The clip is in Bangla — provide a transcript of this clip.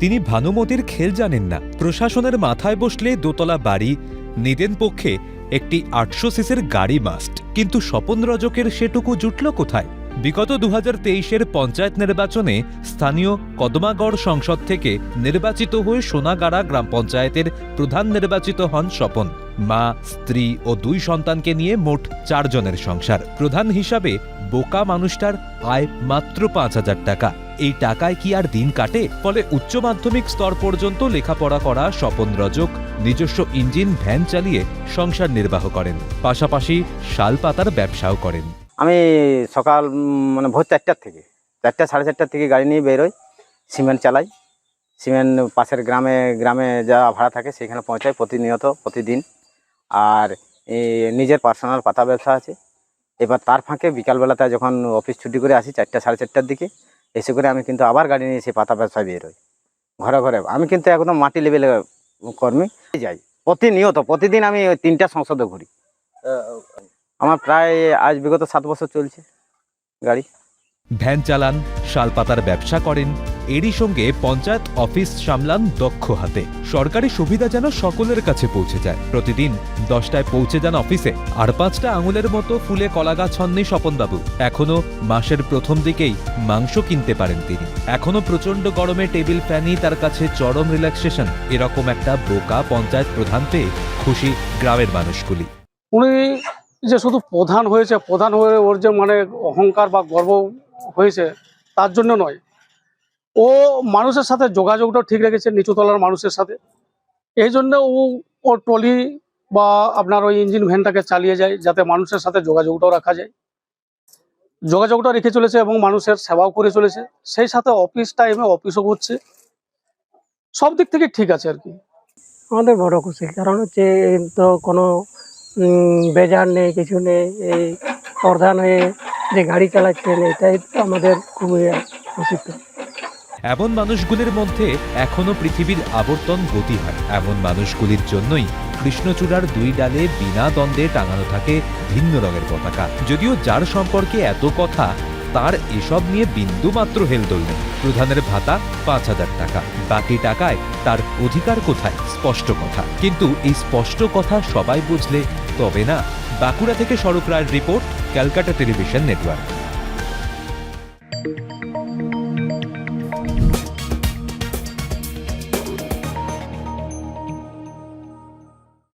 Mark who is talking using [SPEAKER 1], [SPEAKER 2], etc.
[SPEAKER 1] তিনি ভানুমতির খেল জানেন না। প্রশাসনের মাথায় বসলে দোতলা বাড়ি নিদেন পক্ষে একটি আটশো সিসের গাড়ি মাস্ট। কিন্তু স্বপন রজকের সেটুকু জুটল কোথায়? বিগত দু হাজার তেইশের পঞ্চায়েত নির্বাচনে স্থানীয় কদমাগড় সংসদ থেকে নির্বাচিত হয়ে সোনাগাড়া গ্রাম পঞ্চায়েতের প্রধান নির্বাচিত হন স্বপন। মা, স্ত্রী ও দুই সন্তানকে নিয়ে মোট চারজনের সংসার। প্রধান হিসাবে বোকা মানুষটার আয় মাত্র পাঁচ হাজার টাকা। এই টাকায় কি আর দিন কাটে? ফলে উচ্চ মাধ্যমিক স্তর পর্যন্ত লেখাপড়া করা স্বপন রজক নিজস্ব ইঞ্জিন, ভ্যান চালিয়ে সংসার নির্বাহ করেন। পাশাপাশি শাল পাতার ব্যবসাও করেন।
[SPEAKER 2] আমি সকাল মানে ভোর চারটার থেকে, চারটা সাড়ে চারটার থেকে গাড়ি নিয়ে বেরোই, সিমেন্ট চালাই। সিমেন্ট পাশের গ্রামে গ্রামে যা ভাড়া থাকে সেখানে পৌঁছাই প্রতিনিয়ত, প্রতিদিন। আর নিজের পার্সোনাল পাতা ব্যবসা আছে। এবার তার ফাঁকে বিকালবেলাতে যখন অফিস ছুটি করে আসি চারটা, সাড়ে চারটার দিকে এসে করে আমি কিন্তু আবার গাড়ি নিয়ে সেই পাতা ব্যবসায় বেরোই ঘরে ঘরে। আমি কিন্তু একদম মাটি লেভেলে কর্মী। যাই। প্রতিনিয়ত, প্রতিদিন আমি ওই তিনটা সংসদে ঘুরি। আমার প্রায় আজ বিগত সাত বছর চলছে গাড়ি।
[SPEAKER 1] ভ্যান চালান শালপাতার ব্যবসা করেন এরই সঙ্গে পঞ্চায়েত অফিস সামলান দক্ষ হাতে। সরকারি সুবিধা যেন সকলের কাছে পৌঁছে যায়। প্রতিদিন দশটায় পৌঁছে যান অফিসে, আর পাঁচটা আঙুলের মতো ফুলে কলাগাছ হননি স্বপনবাবু। এখনও মাসের প্রথম দিকেই মাংস কিনতে পারেন তিনি। এখনও প্রচণ্ড গরমে টেবিল ফ্যানই তার কাছে চরম রিল্যাক্সেশন। এরকম একটা বোকা পঞ্চায়েত প্রধান পেয়ে খুশি গ্রামের মানুষগুলি।
[SPEAKER 3] উনি যে শুধু প্রধান হয়েছে, প্রধান হয়ে ওর যে মানে অহংকার বা গর্ব হয়েছে, তার জন্য নয়। ও মানুষের সাথে যোগাযোগটাও ঠিক রেখেছে নিচুতলার মানুষের সাথে। এই জন্য ও ও ট্রলি বা আপনার ওই ইঞ্জিন ভ্যানটাকে চালিয়ে যায় যাতে মানুষের সাথে যোগাযোগটাও রাখা যায়। যোগাযোগটা রেখে চলেছে এবং মানুষের সেবাও করে চলেছে। সেই সাথে অফিস টাইমে অফিসও করছে সব দিক থেকে ঠিক আছে আর কি।
[SPEAKER 4] আমাদের বড় খুশি, কারণ হচ্ছে তো কোনো বেজার নেই, কিছু নেই, এই প্রধান হয়ে যে গাড়ি চালাচ্ছেন এটাই তো আমাদের খুবই খুশি।
[SPEAKER 1] এমন মানুষগুলির মধ্যে এখনও পৃথিবীর আবর্তন গতি হয়। এমন মানুষগুলির জন্যই কৃষ্ণচূড়ার দুই ডালে বিনা দ্বন্দ্বে টাঙানো থাকে ভিন্ন রঙের পতাকা। যদিও যার সম্পর্কে এত কথা, তার এসব নিয়ে বিন্দু মাত্র হেলদোল নেই। প্রধানের ভাতা পাঁচ হাজার টাকা। বাকি টাকায় তার অধিকার কোথায়? স্পষ্ট কথা। কিন্তু এই স্পষ্ট কথা সবাই বুঝলে তবে না। বাঁকুড়া থেকে স্বরূপ রায়ের রিপোর্ট, ক্যালকাটা টেলিভিশন নেটওয়ার্ক।